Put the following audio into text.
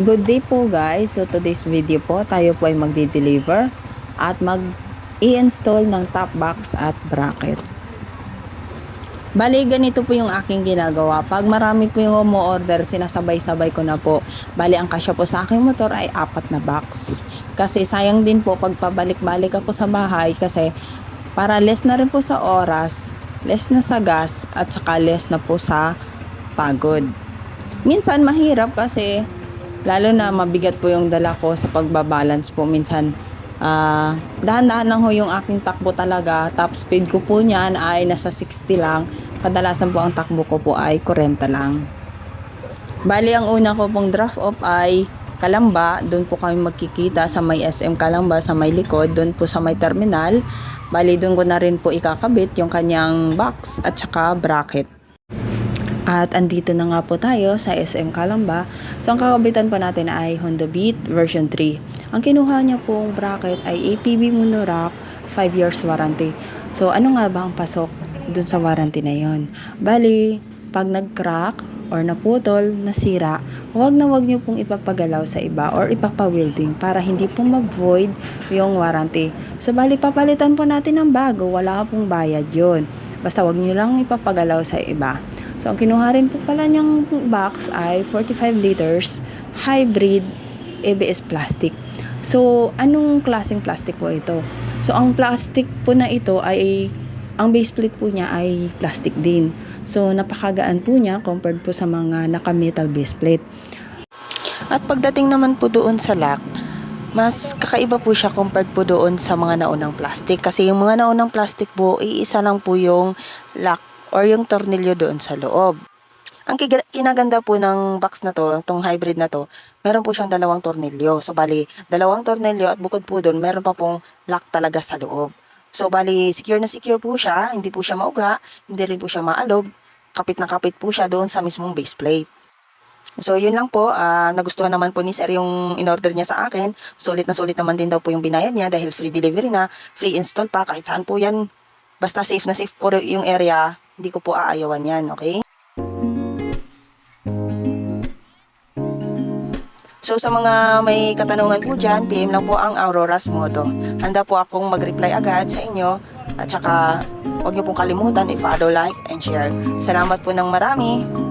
Good day po guys. So today's video po, tayo po ay magdi-deliver at mag i-install ng top box at bracket. Bali, ganito po yung aking ginagawa. Pag marami po yung umu-order, sinasabay-sabay ko na po. Bali, ang kasya po sa aking motor ay apat na box. Kasi sayang din po pag pabalik-balik ako sa bahay kasi para less na rin po sa oras, less na sa gas, at saka less na po sa pagod. Minsan mahirap kasi lalo na mabigat po yung dala ko sa pagbabalance po. Minsan ah dahan-dahan lang ho yung aking takbo talaga. Top speed ko po niyan ay nasa 60 lang. Kadalasan po ang takbo ko po ay 40 lang. Bali ang una ko pong draft off ay Kalamba, doon po kami magkikita sa may SM Kalamba sa may likod, doon po sa may terminal. Bali doon ko na rin po ikakabit yung kanyang box at saka bracket. At andito na nga po tayo sa SM Kalamba. So ang kakabitan po natin ay Honda Beat version 3. Ang kinuha niya pong bracket ay APB Monorack 5 years warranty. So ano nga ba ang pasok dun sa warranty na yon? Bali, pag nag-crack or naputol, nasira, huwag na huwag niyo pong ipapagalaw sa iba or ipapawielding para hindi po mag-void yung warranty. So bali papalitan po natin ng bago, wala pong bayad yon. Basta huwag niyo lang ipapagalaw sa iba. So, ang kinuha rin po pala niyang box ay 45 liters hybrid ABS plastic. So, anong klaseng plastic po ito? So, ang plastic po na ito ay, ang base plate po niya ay plastic din. So, napakagaan po niya compared po sa mga naka-metal base plate. At pagdating naman po doon sa lock, mas kakaiba po siya compared po doon sa mga naunang plastic. Kasi yung mga naunang plastic po, iisa lang po yung lock or yung tornilyo doon sa loob. Ang kinaganda po ng box na to, itong hybrid na to, meron po siyang dalawang tornilyo. So, bali, dalawang tornilyo at bukod po doon, meron pa pong lock talaga sa loob. So, bali, secure na secure po siya, hindi po siya mauga, hindi rin po siya maalog, kapit na kapit po siya doon sa mismong base plate. So, yun lang po. ah, nagustuhan naman po ni Sir yung in-order niya sa akin. Sulit na sulit naman din daw po yung binayad niya dahil free delivery na, free install pa, kahit saan po yan. Basta safe na safe po yung area, hindi ko po aayawan yan, okay? So sa mga may katanungan po dyan, PM lang po ang Aurora's Moto. Handa po akong mag-reply agad sa inyo at saka huwag niyo pong kalimutan i-follow, like, and share. Salamat po ng marami.